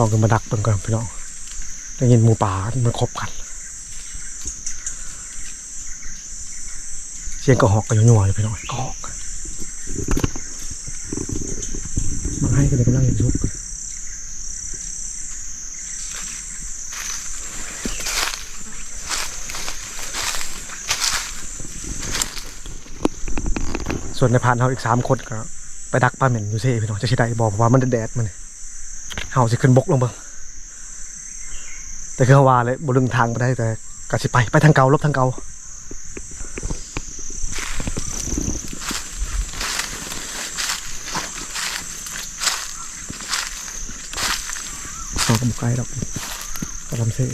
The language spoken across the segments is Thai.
ลองกันมาดักเบิ่งก่อนพี่น้องได้ยินหมูป่ามันคบกันเสียงกระหอกกันอยู่หน่อยพี่น้องกระหอกมันให้กันเลยกำลังเห็นชุกส่วนในพานเขาอีกสามคนก็ไปดักปลาเหม็นอยู่เซ่พี่น้องจะใช่ได้บอกว่ามันแดดมัน เฮาสิขึ้นบกลงเบิ่งแต่คือว่าเลยบลึงทางไปได้แต่ก็สิไปไปทางเก่าลบทางเก่าเราก็บุกไกลดอกกระลำเซ่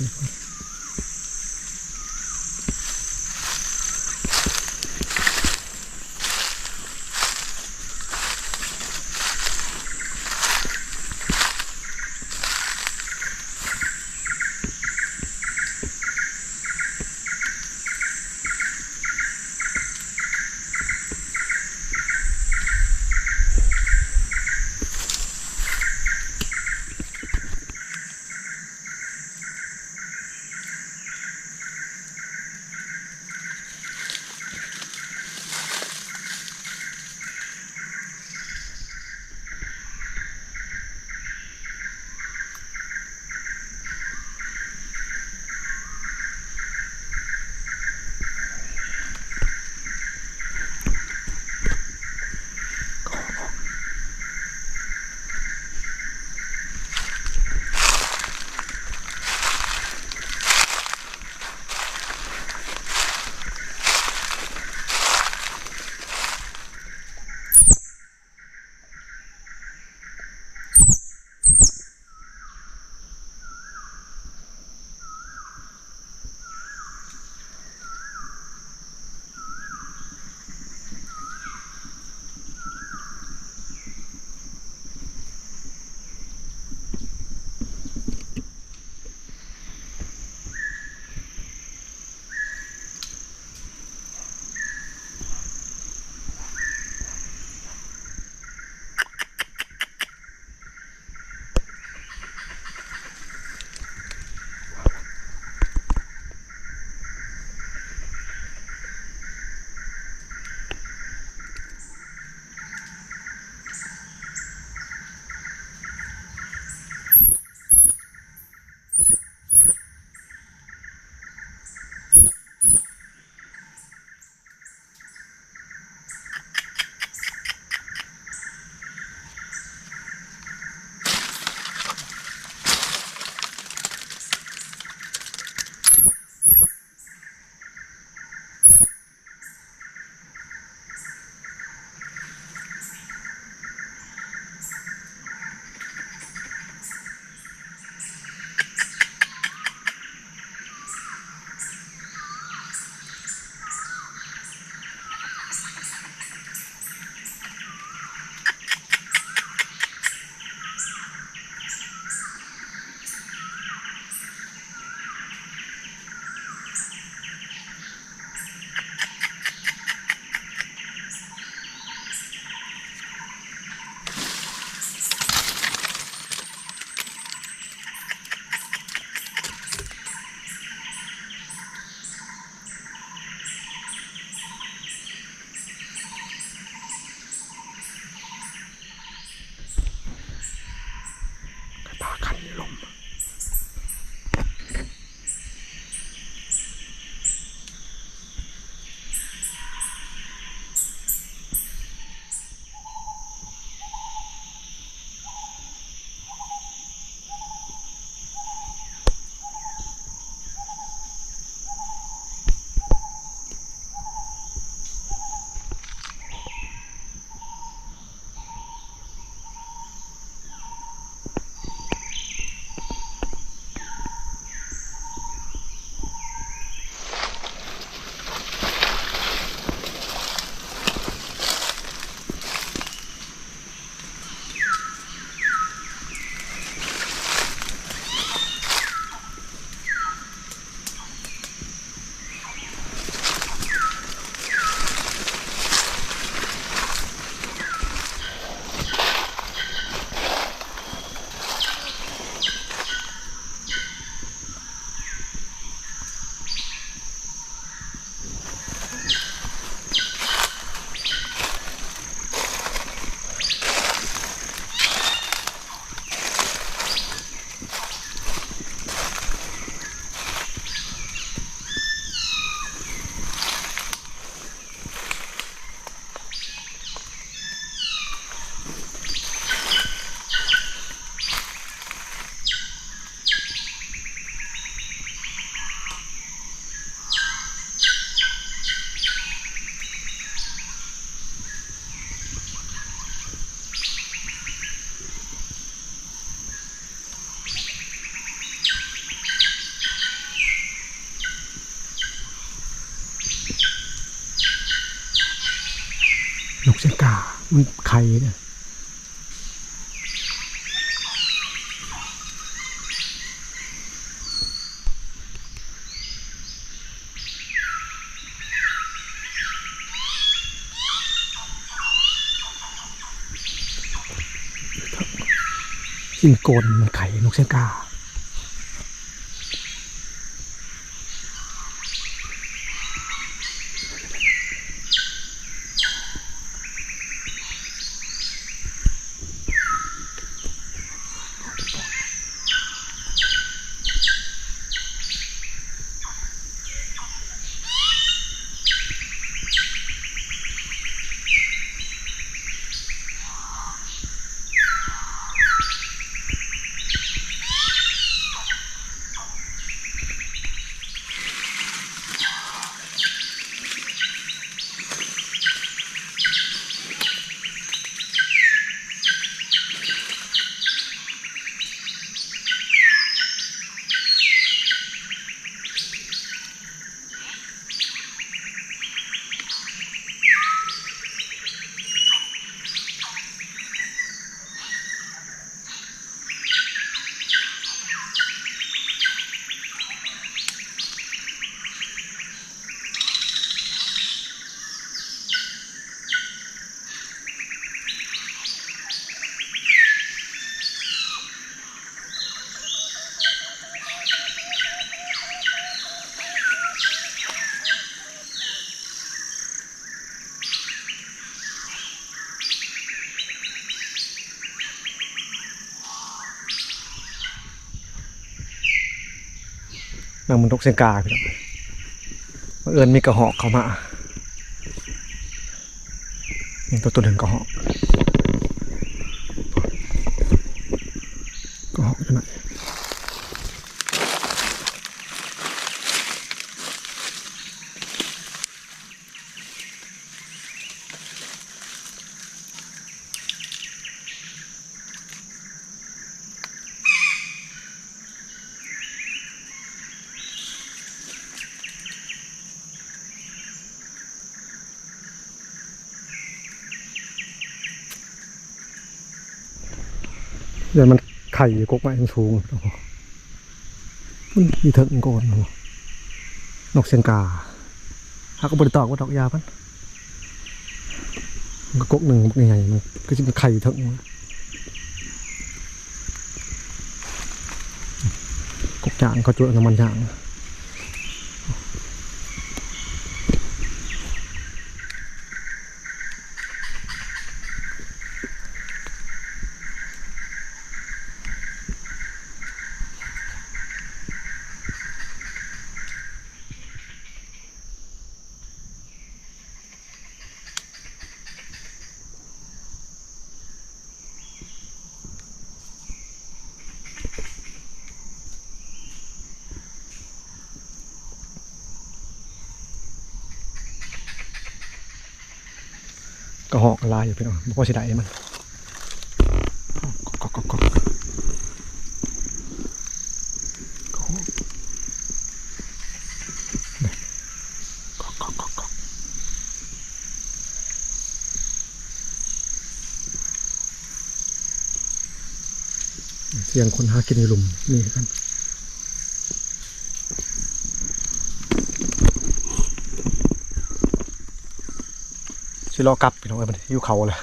มันไข่เนี่ยหิงโกนมันไข่นกเสือกา นางมันนกเสียงกาพี่น้องเอิญมีกระหอกเข้ามานี่ตัวตัวหนึ่งกระหอกกระหอกใช่ไหม เดี๋ยวมันไข่กกไม้สูงมันมีเถิงก่อนนกเสียงกาหากก็บริตอกว่าดอกยาพันมันก็กกหนึ่งมันใหญ่มันก็จะเป็นไข่เถิงกกจางเขาจุดน้ำมันจาง กระหอกลายอยู่พี่น้องบอกว่สิได้มันกกกกก๊อกก๊อกกระหอกนี่ก๊อกก๊อกก๊อกก๊อกเสียงคนหากินในหลุมนี่กัน สิรอกลับพี่น้องเอ้ยมันอยู่เขาเลย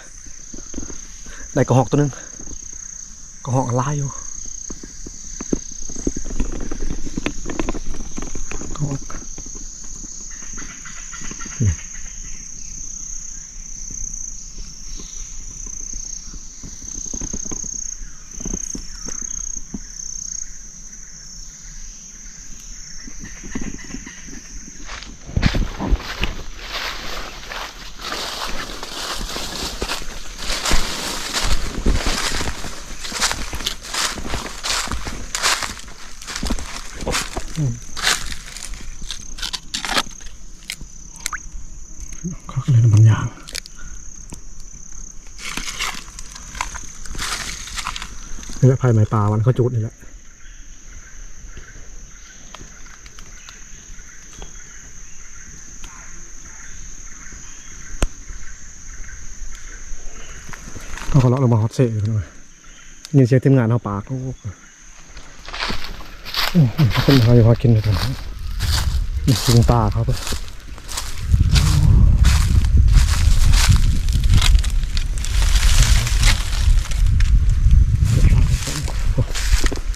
ได้กระหอกตัวนึงกระหอกลายอยู่ เขาก็เลยน้ำมันยางนี่แหละภายไม้ปลาวันเขาจุดนี่แหละเขาเลาะลงมาฮอตเซ่กันเลยยินเสียงทีมงานเขาปากโอ้โหโอ้โหคนเขาอยู่พากินเลยกันนี่สิงตาเขาปะ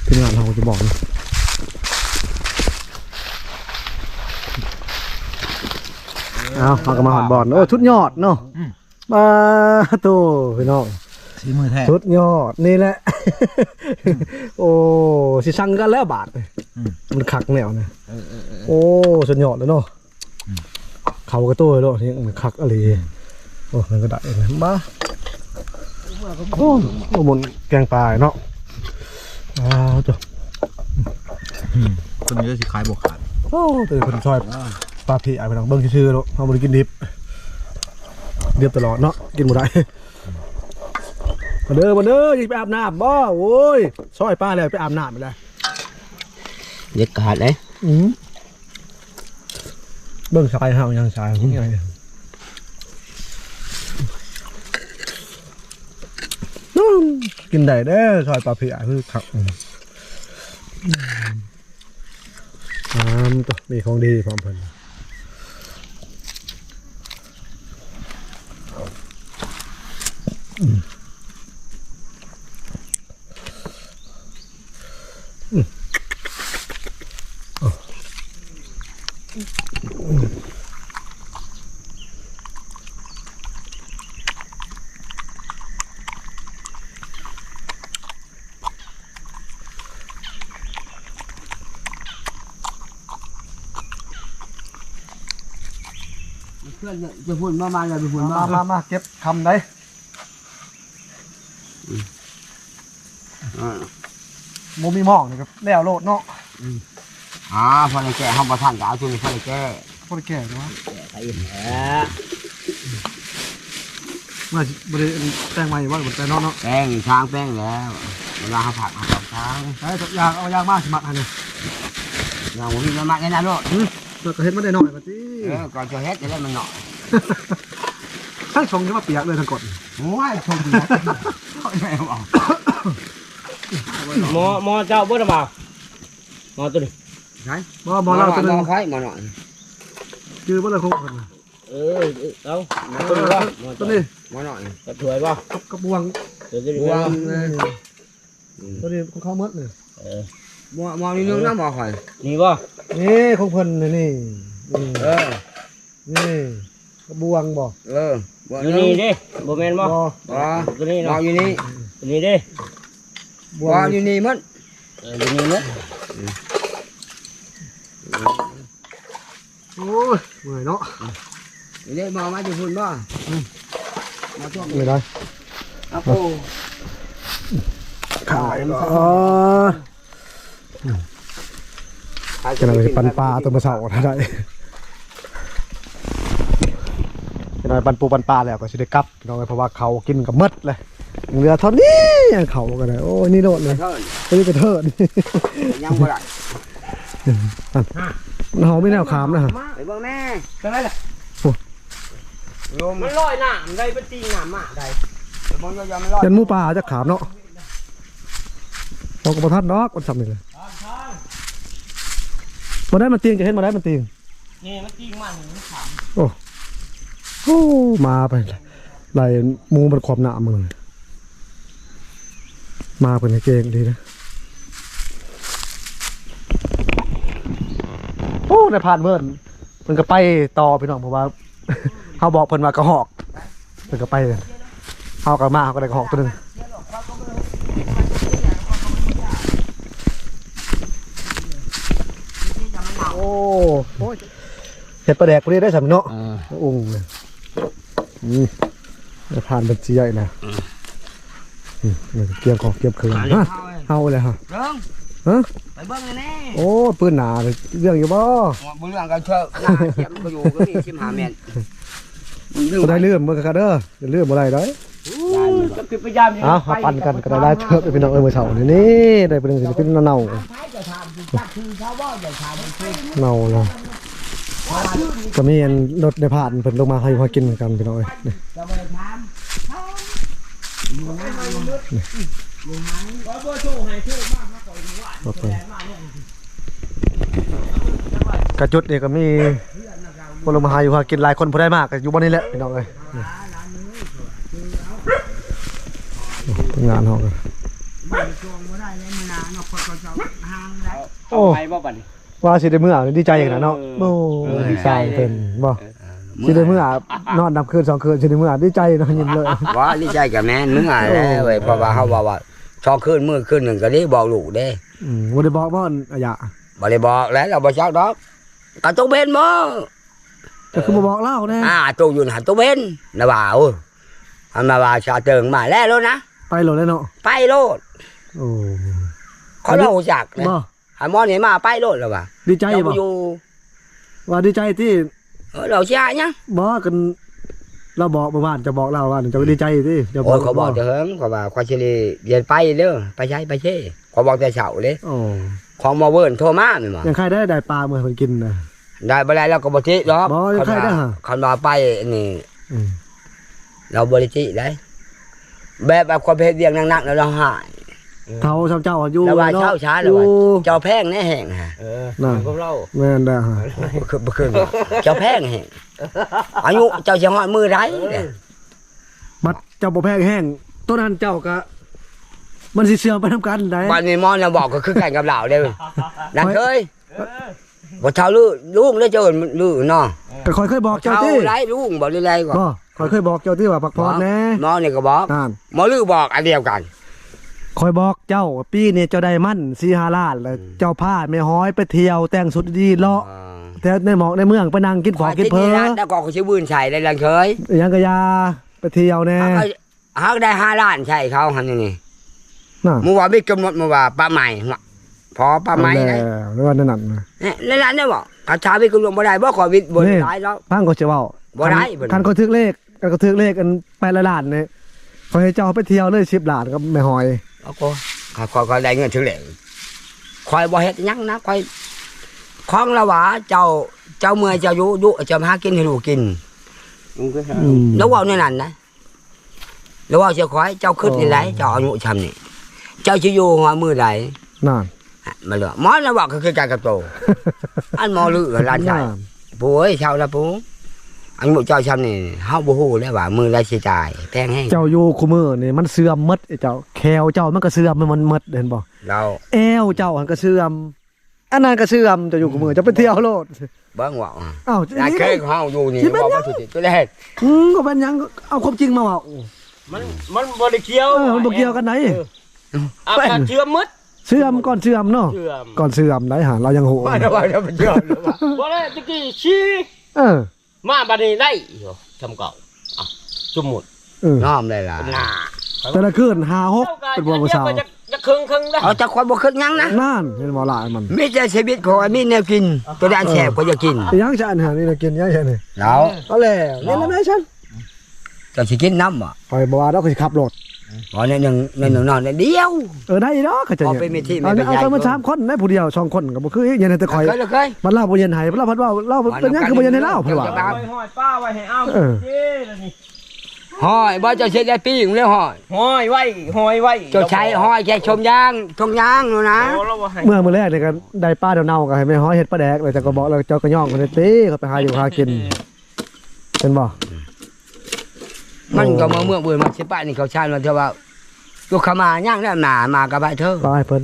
ทีมงานเราจะ บอกนะเอาเอากระมาหอนบอลโอ้ชุดยอดเนาะมาโตพี่น้องสีมือแท้สุดยอดนี่แหละ โอ้สิสั่งกันแล้วบาทเลยมันคักแนวนะโอ้สุดยอดเลยเนาะเขากระตู้เลยเนาะนี่มันคักอะไรโอ้มันก็ได้นะบ้าโอ้โอ้บนแกงปลาเนาะอ้าวจ้ะ คนนี้ก็สิขายบวกขาดโอ้ตื่นคนชอยปลาผีไอ้ไปทางเบิ้งชื่อๆเนาะเขาบริกินดิบเดียบตลอดเนาะกินหมดได้มาเด้อมาเด้ออย่าไปอาบน้ำบ่โอ้ยซอยป้าเลยไปอาบน้ำไปเลยเด็ดขาดเลยอืมเบิ่งชายเฮายังชายยังไงอืมกินได้เด้อซอยปลาเพียคือขับ อืมอ่ามตัวมีของดีพร้อมเพิ่นอืม เพื่อนจะพูดมามาเลยไปพูดมามามามาเก็บคำได้โมมีหมองนี่ครับแล้วโลดเนาะอ่าพอในแก่ห้องประทันก็เอาตัวนี้พอในแก่พอได้แก่เนาะใส่แหะเมื่อบ่ได้แต่งใหม่ว่าบ่แต่งเนาะเนาะแป้งช้างแป้งแล้วเวลาเขาผัดเขาผัดช้างไอ้ยางเอายางมาสิมัดให้นี่อย่างผมมีมากแค่นั้นลูกเลิกก็เฮ็ดมาได้หน่อยบัดนี้เออก่อนจะเฮ็ดจะได้มันหน่อย ทั้งชงจะมาเปียกเลยทั้งกดโอ้ยชมดีนะเขาไม่บอกหมอหมอเจ้าบ่ได้มาหมอตัวนี้บ่บ่เราตัวนึงค่อยมาหน่อยจื้อบ่เลยคงเพิ่นน่ะเออเอาหมอตัวนี้ว่าหมอตัวนี้มาหน่อยกระถวยป่ะกับกระบวงเดี๋ยวจะดูบัวว่าตัวนี้ของเขาหมดเลยเออบัวมองนี่นึงนะบอกค่อยนี่ป่ะนี่ของเพิ่นนี่นี่นี่เออนี่กระ บวงบ่เออบัวอยู่นึนี่งดิบ่แม่นบ่บ่บัวตัวนี้มอเนาะงอยู่นี่ตัวนี้ดิบวบัวงอยู่นี่มั้งเออตัวนี้เนาะโอ้ยเมื่อยเนาะอยู่นี่มองมาจะพูดบ่มาช่วงไม่ได้ครับโอ้ขายอ๋อจะนำไปปันปลาตัวมาเสาถ้าได้จะนำไปปันปูปันปลาแล้วก็สิได้กลับน้องเพราะว่าเขากินกับมดเลยยังเหลือเท่านี้ยังเขากันเลยโอ้ยนี่โดดเลยเทินตัวนี้กระเทิด ยังบ่ได้มันหอมไม่แนวขามนะฮะไปเบิ่งแม่เป็นไรล่ะลมมันลอยน้ำได้เป็นตีน้ำมาได้ไปเบิ่งยอมๆมันรอดยันหมูปลาจะขามเนาะพอกระพทัดดอกมันทำนี่เลยมาได้มันเตียงจะเห็นมาได้มันเตียงนี่มันตีมันมันขามโอ้ มาไปไหลหมูมันความหนามึงเลยมาเป็นเกงดีนะโอ้ได้ผ่านเพิ่นเพิ่นก็ไปต่อพี่น้องเพราะว่าเขาบอกเพิ่นว่ากระหอกเพิ่นก็ไปเขาก็มาเขาก็ได้กระหอกตัวหนึงโอ้โอ้ยเห็ดปลาแดกพอดีได้สำเนาะเอออุ้งเลย นี่ได้ผ่านเป็นสีใหญ่นะอืมนี่เกียมของเกียมเคืองฮะเอาเลยฮะเบิ่งฮะไปเบิ่งแน่โอ้ปืนหนาเลยเรื่องอยู่บ่ๆบ่เรื่องกันเถอะหน้าเสียมก็อยู่ก็มี15เมตรมึงดึงก็ได้เรื่องมือกระเด้ออย่าเรื่องบ่ได้เด้อก็คือพยายามเอามาปั่นกันก็ได้ได้เถิดไปพี่น้องเอ้ยมื้อเช้านี่นี่ได้เป็นศิลปินเน่าเน่าเลย ก็มีอันรถได้ผ่านเพิ่นลงมาให้พากินเหมือนกันพี่น้องเอ้ยนี่กระจุดนี่ก็มีคนลงมาหาอยู่หากินหลายคนบ่ได้มากอยู่บ่นี่แหละพี่น้องเอ้ยงานเฮากันโอ้ไปบ่บัดนี้ ว่าสิได้มื้อดีใจอย่างนั้นเนาะโอ้ดีใจเพิ่นบ่สิได้มื้อนอนนับคืนสองคืนสิได้มื้อดีใจเนาะยิ้มเลยว่าดีใจกับแม่นมึงอะแล้วเว้ยเพราะว่าเขาบอกว่าชอบขึ้นมือขึ้นหนึ่งก็ได้บอกลูกเด้อืมบ่ได้บอกว่าอะยะบ่ได้บอกแล้วเราบ่ชักดอกก็ต้องเป็นบ่ก็คือบ่บอกเล่าแน่อ่าตู้อยู่หันตู้เป็นนะว่าโอ้อันมาว่าชาเติงมาแล้วแล้วนะไปโลดแล้วเนาะไปโลดโอ้เขาเรารู้จักนะบ่ หาหมอนี่มาไปโลดแล้วว่าดีใจเจ้าบ่บ่อยู่ว่าดีใจที่เออเราเสียยังบ่กัน เราบอกบ่บ้านจะบอกเราว่าจะดีใจที่จะบโอ้อกยเขาบอกจะเฮิงเขาว่าควาชิลีเรียนไปเด้อไปใช้ไปเช่เขาบอกแต่เช้าเลยโอ้ของมาเวิร์นโทรมาแม่นบ่ยังใครได้ได้ปลาเมื่อเพิ่นกินน่ะได้บ่ได้แล้วก็บ่ติดอกบ่ยังใครได้ฮะคันว่าไปนี่ อืมเราบริจิได้แบบแบบความเพศเรียงนักๆแล้วเราหาย เฒ่าชาวเจ้าอยู่แล้วว่าเนาะเช้าช้าอแล้วยู่ว่าเจ้าแพงแน่แห่งฮะเออน่ะพวกเราแม่นได้ฮะบ่คือบ่คือเจ้าแพงแห่งอายุเจ้าสิฮอดมือไรเนี่ยบัดเจ้าบ่แพงแห้งต้นนั้นเจ้าก็มันสิเสื่อมไปทำกันได้วันนี้มอนเราบอกก็คือกันกับเราเด้อนั่นเคยบ่เท่าลือลุงแล้วเจ้าลือเนาะก็ค่อยเคยบอกเจ้าเท่าที่ไรลุงบอกไรๆก่อนบ่ค่อยเคยบอกเจ้าที่ว่าพักผ่อนแน่หมอนี่ก็บอกนั่นหมอลือบอกอันเดียวกัน คอยบอกเจ้าว่าปีนี้เจ้าได้มั่นสีหาล้านแล้วเจ้าพาแม่ฮ้อยไปเที่ยวแต่งสุดดีเลาะแต่ในหมอกในเมืองไปนั่งกินของกินเพลนะแล้วก็เขาสิวืนใส่ได้ลังเคยอหยังก็อยาไปเที่ยวแน่เขาเขาได้ห้าล้านใช่เขาหันนี่น่ะเมื่อวานไม่กำหนดเมื่อวานป้าใหม่พอป้าใหม่แล้นะวแล้วนั่นน่ะนะเนี่ยแล้วร้านเนี่ยบอกกระชาไปกำหนดบ่ได้บ่ขอวิทย์บ่ได้แล้วพังก็จะเว้าบ่ได้เพิ่นคันก็ทึกเลขกันก็ทึกเลขกันไปละล้านเนี่ยเขาให้เจ้าไปเที่ยวเลย10ล้านกับแม่ฮ้อย โอ้โหขอยขอยได้เงินถึงแล้วคอยบ่เฮ็ดหยังนะคอยของละหวาเจ้าเจ้าเมื่อยเจ้าอยู่อยู่เจ้าหากินให้ลูกกินมึงก็หาอืมแล้วเว่าในนั้นนะแล้วเว่าเจ้าคอยเจ้าขึ้นนี่ไหนเจ้าอายุชำนี่เจ้าสิอยู่หัวมือใดนั่นอะมาเลยหมอนะบอกก็คือการกับโตอันหมอลือร้านใหญ่นั่นปูเอ้ยชาวละปู อันหมู่เจ้าชำนี่เฮาบ่ฮู้แล้วว่ามือไรสิจ่ายแพงแห้งเจ้าอยู่คู่มือนี่มันเสื่อมหมดไอ้เจ้าแควเจ้ามันก็เสื่อมมันมันหมดเห็นบ่เราแอวเจ้าหันก็เสื่อมอันนั้นก็เสื่อมเจะอยู่กับมือจะไปเที่ยวโลดเบิ่งว่าอ้าวนายเคยของเฮาอยู่นี่บอกว่าสุดตัวแรกอืมก็เป็นหยังเอาความจริงมาเว่ามันมันบ่ได้เกี่ยวเออมันบ่เกี่ยวกันไหนอากาศเชื่อมมดเสื่อมก่อนเสื่อมเนาะเชื่อมก่อนเสื่อมได้หาเรายังโหว่าจะว่าจะเป็นยอดเลยว่าบ่ได้ตะกี้ชี้เออ มาบัดนี้ได้อยู่ทำเก่าอะสมมุติเออน้อมได้ล่ะหน้าแต่ละคืนหาหกเป็นบ่ผู้สาวจะจะครึ่งครึ่งได้เอาแต่คนบ่คิดหยังนะนั่นเห็นบ่หลายมันมีแต่ชีวิตของมีแนวกิน ตัวด้านแสบก็จะกินไปยังจะอันหานี่นะกินยังไงนี่แล้วเอาแล้วนี่แล้วแม่ฉันจะสิกินน้ำบ่คอยบอกว่าเราก็สิขับรถ อ๋อในหนึ่งในหนึ่งนอนในเดียว เออได้อีเนาะก็จะเอาไปมีที่ไม่เอาไปเอาย้ายกันมาสามคนได้ผู้เดียวสองคนก็บ่คือเย็นแต่คอยเคยเลยเคยมันเล่าบ่เย็นให้มันเล่าพัดว่าเล่าเป็นหยังคือบ่เย็นให้เล่าเพิ่นว่าห้อยห้อยป้าไว้ให้เอาเออเจ้แล้วนี่ห้อยบ่เจะเช็ดได้ปีอยู่เลยห้อยห้อยไว้ห้อยไว้เจ้าใช้ห้อยแค่ชมยางชมยางนู่นนะเอาแล้วว่าให้เมื่อมื้อแรกนี่ก็ได้ปลาเน่าๆก็ให้แม่ฮ้อยเฮ็ดปลาแดกเลยแต่ก็บอกแล้วเจ้าก็ย่องคนนี้ติเขาไปหาอยู่หากินเป็นบ่ มันก็มาเมื่อเบื่อมาสิปะนี่เขาชาญมันเถอะว่าลูกเขามาย่างแล้วหนามากับใบเธอก็ให้เพิ่น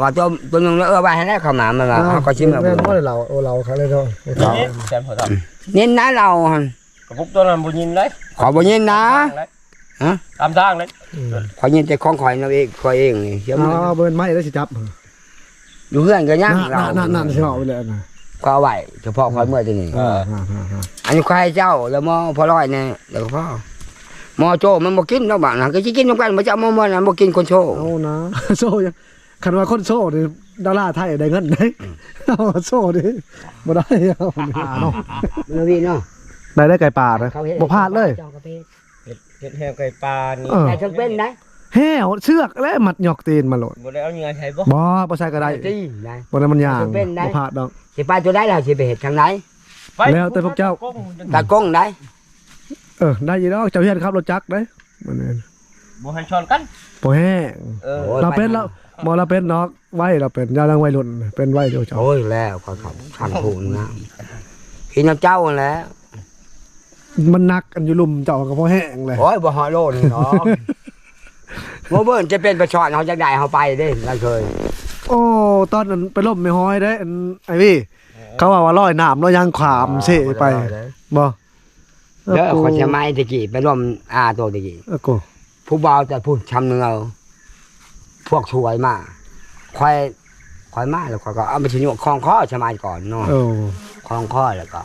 ว่าตัวตัวนึงแล้วเออใบให้แล้วเขามามันว่าเขาก็ชิมแบบแม่นบ่ได้เราโอ้เราเขาเลยเนาะนี่แซมพอทเน้นนะเราหั่นำกระปุกตัวนั้นบ่ยินเลยขอบ่เย็นนะฮะตามทางเลยขอเย็นแต่ของข่อยเราเองข่อยเองนี่เดี๋ยวมันเอาเบิ่นไม้แล้วสิจับอยู่เพื่อนก็ย่างเรานั่นนั่นสิเอาไปเลยนะก็เอาไว้เฉพาะข่อยเมื่อที่นี่เอออันนี้ใครเจ้าแล้วมอพอร้อยเนี่ยแล้วก็พ่อ มอโจมันบ่กินเนาะบ้านนะก็สิกินนำกันบ่จะเอามอมอนะบ่กินคนโชว์เอานะ โซ่ยังคันว่าคนโซ่นี่ดาราไทยได้เงินได้เอาโซ่ดิบ่ได้เอาเนาะมันมีเนาะ ได้ได้ไก่ป่านะบ่พลาดเลยจ้ากระเพาะเฮ็ดแฮวไก่ปลานี่เออแต่ทั้งเป็นได้แห่เชือกและมัดหยอกตีนมาโหลดบ่ได้เอาเหงื่อใช้บ่บ่บ่ใช่ก็ได้จริงได้ บ่ได้มันยางเป็นได้ บ่พลาดดอก สิไปตัวได้แล้วสิไปเฮ็ดทางไหน แล้วแต่พวกเจ้า ตากล้องได้ เออได้อยีดอกเจ้าเฮียนขับรถจักรได้บ่แม่นบ่ให้ชอนกันโปแห้งเออโอ้ยเราเป็นเราหมอเราเป็นเนาะไว้เราเป็นยาลังไว้รุ่นเป็นไว้เดียวเจ้าโอ้ยแล้วก็ขับขันผูนนะพี่น้ำเจ้านั่นแหล้วมันนักกันอยู่ลุมเจ้ากับพ่อแห้งเลยโอ้ยบ่ฮอดโลนเนาะโมเบิร์นจะเป็นประชอนเขาจะได้เขาไปเด้เราเคยโอ้ตอนนั้นไปล่มไม่ห้อยได้อันไอ้พี่เขาว่าว่าลอยน้ำแล้วยังขามเสไปบ่ เด้อคนจะไม่ตะกี้ไปร่วมอาตัวตะกี้เออโกผู้เบาแต่ผู้ชำเนืองพวกช่วยมาคอยคอยมาแล้วคอยก็เอาไปชิ้นคลองข้อชะมายก่อนเนาะโอ้คลองข้อแล้วก็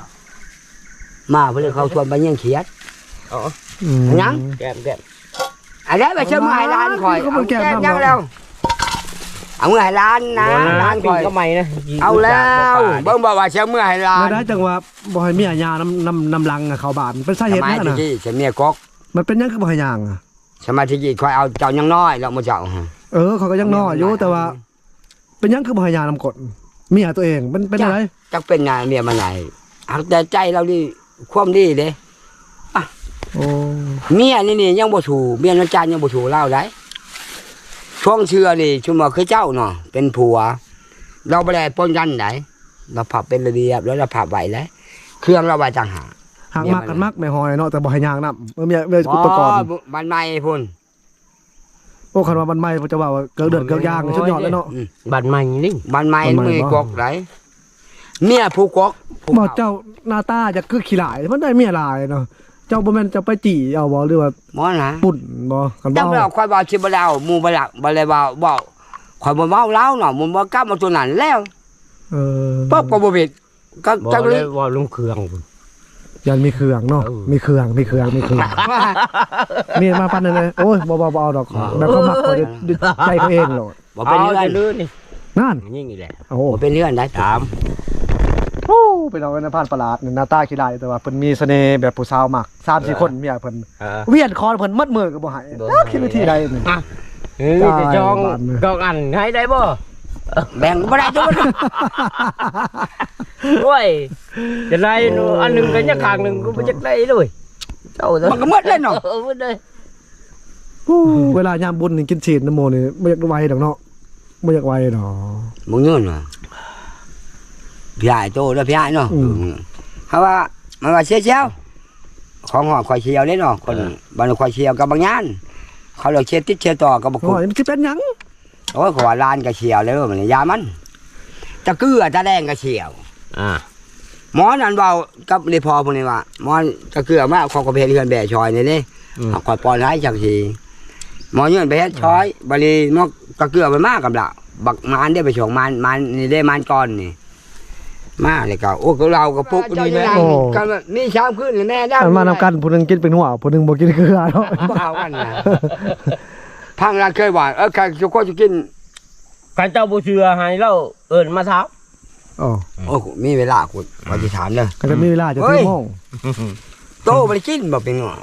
มาเพื่อเขาชวนไปเยี่ยงเขียดอ๋ออืม ยังแก้มแก้มอะไรไปเชื่อมือให้ร้านคอยก็เอามันแก้แก้มมน้ำยังแล้ว เอามือให้ร้านนะร้านคอยก็ไม่นะเอาแล้วเบิ่งบอกว่าเชื่อมือให้ร้าแล้วนได้จังว่าบ่ให้เมียยาน้ำน้ำน้ำลังอะเขาบาดมันเป็นสาเหสตุมัยนั่นตะน่ะกี้ฉันเมียกกมันเป็นหยังคือบ่ให้ยางอะสมัยตะกี้คอยเอาเจ้ายังน้อยแล้วมาเจ้าเออเขาก็ยังน้อยอยู่แต่ว่า เป็นหยังคือบ่ให้ยาน้ำกรดเมียตัวเองมันเป็นอะไรจักเป็นไงเมียมันไหนหักแต่ใจเราดิความดีเด้โอ้เมียนี่นี่ยังบ่ถูกเมียนันจานยังบ่ถูกเล่าได้ ช่วงเชื่อนี่ชุมว่าคือเจ้าเนาะเป็นผัว เราบ่ได้ปนกันไหนเราผับเป็นระเบียบแล้วเราผับไว้แล้วเครื่องเราไว้ต่างหากหักมักกันมักไม่หอยเนาะแต่บ่ให้ยางน้ำเมื่อเมียเมื่ออุปกรณ์บ่มันไม่พุ่นโอ้คันว่ามันไหม้จะว่าว่าเกิดเดือดเกิดยางชุดยอดแล้วเนาะอืมบัตรใหม่นี่มันไม่มันไม่มือบ่กกไหนเมียผู้กกผู้บอกเจ้าหน้าตาจะคือขี้หลายมันได้เมียหลายเนาะ เจ้าบ่แม่นจะไปจี่เอาบ่หรือว่าหมอนะปุ่นบ่กันบ่จำเราคอยบอกชิบเล่าหมู่บ่ละบ่เลยบอกบอกคอยบ่เมาเล่าเนาะหมู่บ่กล้ามาตัวนั้นแล้วเออป๊อบก็บ่ผิดก็บ่จังเลเลยยว่าลุงเครื่องพุ่นยันมีเครื่องเนาะเออมีเครื่องมีเครื่องมีเครื่องมีมาปั้นนั่นเลยโอ้ยบ่บ่บ่เอาดอกแบบเขามักเขาจะใจเขาเองโลดบ่เป็นเรื่องาจะลื่นนี่นั่นยิ่งอีแหละโอ้โหบ่เป็นเรื่องได้ตามโอ้ ไปเอาในผ่านประหลาดนี่หน้าตาขี้หลายแต่ว่าเพิ่นมีเสน่ห์แบบผู้สาวมัก3-4คนเมียเพิ่นเออเวียนคอเพิ่นมัดมือก็บ่ให้คิดวิธีใดนี่ เฮ้ยจะจองจองอันให้ได้บ่แบ่งบ่ได้ตัวโอ้ยจะได้หนูอันหนึงก็ยังข้างหนึงก็บ่จักได้เลยเจ้ามันก็หมดเลยเนาะเออหมดเลยเวลายามบุญนี่กินฉีดน้ำโมนี่บ่อยากไวดอกเนาะบ่อยากไวดอกมึงยืนว่ะ พี่ใหญ่โตแล้วพี่ใหญ่เนาะอืม เพราะว่ามันว่าเชียวเชียวของหอดข่อยเชียวเลยเนาะคนบ้านข่อยเชียวกับบางย่าน เขาเลยเชียวติดเชียวต่อกับบักโอ้กุยมันสิเป็นหยังโอ้ยขอลานกับเชียวเลยมันยามันจะเกลือจะแดงกับเชียว อ่าหมอนั่นเบากับรีพอพวกนี้ว่าหมอจะเกลือมาเขอกระเพาะเฮือนแบะชอยนี่นี่อืมเอาข่อยปอนให้จักทีหมอยืนไปเฮ็ดช้อยบัดนี้หมอกกระเกลือมันมากกับละบักมานได้ไปชงมันมันนี่ได้มันก่อนนี่ มาเลยก็โอ้ก็เราก็ปุ๊กนี่แม่ก็มีชามขึ้นแม่ได้อันมานำกันผู้หนึงกินเป็นหัวผู้หนึงบ่กินเกลือเนาะบ่เอากันนะพังร้านเคยว่าเออใครจะก็จะกินการเจ้าบ่เชื่อให้เราเอิ้นมาถามอ๋อโอ้มีเวลากูว่าจะถามเด้อก็จะมีเวลาจะเฮ้ถึยงโมงโตบ่ได้กินบ่เป็นหงอ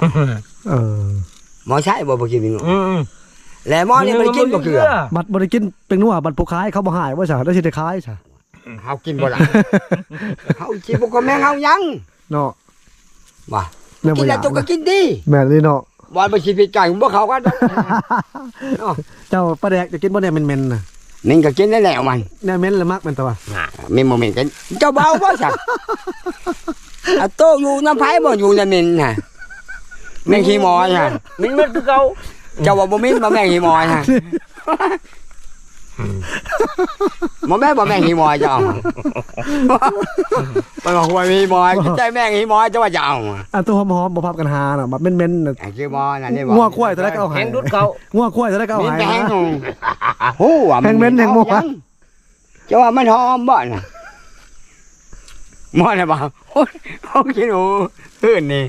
เออหมอใช้บ่บ่กินเป็นหงออืมแล้วหมอนี่บ่ได้กินบ่เกลือบัตรบ่ได้กินเป็นหัวบัตรผู้ขายเขาบ่หายว่าซะแล้วสิได้ขายซะ เฮากินบ่ล่ะเฮาสิบ่ก็แม่งเฮายังเนาะว่าแม่นกิบ่นอแล้ยาวกตัวก็กินดีแม่นเลยเนาะบ่บ่สิผิดใจบ่เข้ากันดอกเจ้าปลาแดกจะกินบ่แน่เหม็นๆน่ะนี่ก็กินได้แล้วมันแน่เหม็นแล้วมักแม่นตัวมีโมเมนต์กันเจ้าเบาบ่สักเอาโตอยู่น้ำไผบ่อยู่ในมินน่ะแม่งขี้หมอยฮะมันมันคือเก่าเจ้าว่าบ่มินบ่แม่งขี้หมอยฮะ บ่แม่บ่แม่งขี้หมอยจะเจ้ามันบอกว่ามีมอยใจแม่งขี้หมอยจ้าว่าจะเอาอะอันตัวหอมๆบ่พับกันหาน่ะแบัตรเม็นๆน่ะไอ้ขี้หมอยน่ะนี่บ่งัวควายตัวแรกก็เอาหาแหยงดุดเก่างัวควายตัวแรกก็เอามีหายแต่แหงหงโอ้ว่าแหงเม็นแห้งหมอยอายังเจ้าว่ามันหอมบ่น่ะมอยน่ะบ่โอ้ยโอ้กินหนูคืนนี่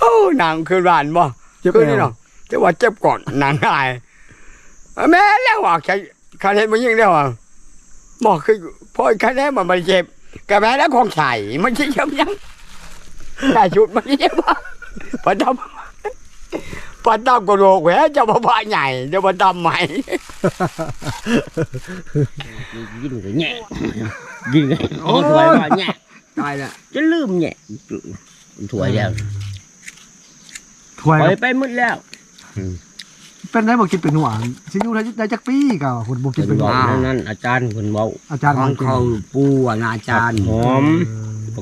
โอ้นางคืนบ้านบ่เจ็บคืนนี่วเนาะแต่ว่าเจ็บก่อนนางตายแม่แล้วว่าใครใครเห็นมันยิ่งแล้วอะบอกคือพอใครแน่มันมันเจ็บกะแม่แล้วของใส่มันจะเจ็บยังใส่ชุดมันจะเจ็บบ่ปะดำปะดำกระโหลกแหวจะมาบ้าใหญ่จะมาดำใหม่ยิงก็แหน่ยิงก็โอ้ถวยว่าแหน่ตายละจะลืมแหน่ถวยแล้วถ้วยปล่อกัยบไปหมดแล้ว เป็นได้บ่กินเป็นหวานสิอยู่ได้ได้จักปีก็คนบ่กินเพิ่เป็นนหเว้าวาน นั่นอาจารย์เพิ่นเว้าอาจารย์ขอมังนกินเขาปูอะนะอาจารย์ หอม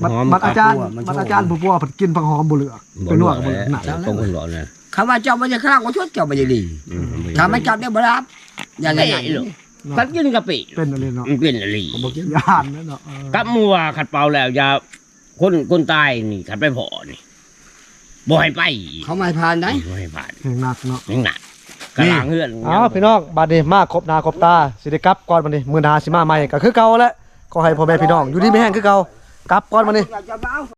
มันหอมมันอาจารย์มันมันโชว์อาจารย์ผู้ว่าเพิ่นกินผักหอมบ่เหลือเป็นหวานบ่เหลือหนักต้องเพิ่นบอกนะคำว่าเจ้ามันจะข้างก็ชดเจ้ามันจะดีอืมถ้าไม่จับเนี่ยบ่รับอย่างไรเอ้ยลูกคันกินกะปิเป็นอะไรเนาะมันเป็นอะไรบ่กินยานนั่นเนาะเออกับมัวขัดเป่าแล้วอย่าคนคนตายนี่ขัดไปพอนี่บ่ให้ไปเขาไม่ผ่านได้บ่ให้ผ่านแห่งหนักเนาะยังหนัก กระลางเฮือนอ้าวพี่น้องบัดนี้มาครบหน้าครบตาสิได้กลับก่อนบัดนี้มื้อหน้าสิมาใหม่ก็คือเก่าแหละขอให้พ่อแม่พี่น้องอยู่ดีมีแห้งคือเก่ากลับก่อนบัดนี้